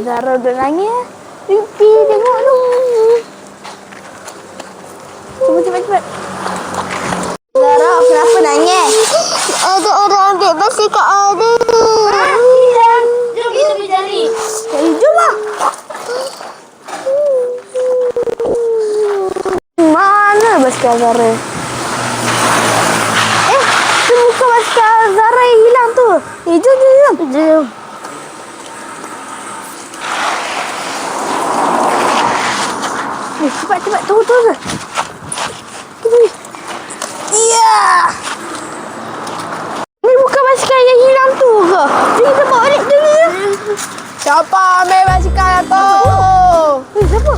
Zara dah nangis. Pipi tengok tu. Cepat cepat cepat. Zara kenapa nangis? Ada orang ambil ada. Jom kita pergi cari. Cari jom lah. Mana basikal Zara? Eh, tu basikal Zara yang hilang tu. Eh, jom, jom, jom. Jom. Eh, cepat, cepat. Tunggu, tunggu. Tunggu. Ya. Ni bukan basikal yang hilang tu ke? Jom kita bawa balik. Jom, jom. Siapa ambil basikal aku? Eh, siapa?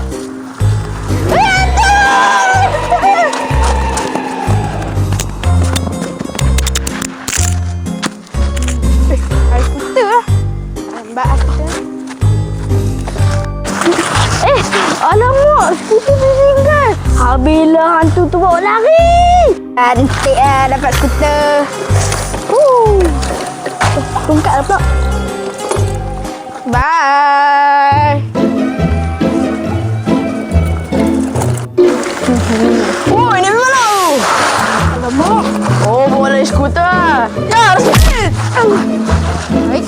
Alamak, skuter tertinggal. Habislah hantu tu bawa lari. Cantik lah dapat skuter. Eh, tungkat lah pula. Bye. Oh, ini mana? Alamak. Oh, boleh skuter. Ya, sikit. Baik.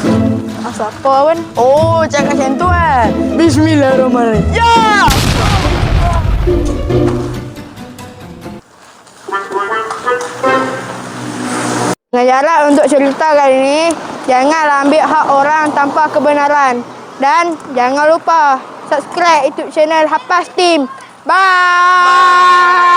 Asal apa kan? Oh, cakap macam tu eh. Bismillahirrahmanirrahim. Ya! Pengajaran untuk cerita kali ini, janganlah ambil hak orang tanpa kebenaran. Dan jangan lupa subscribe YouTube channel Hapas Team. Bye!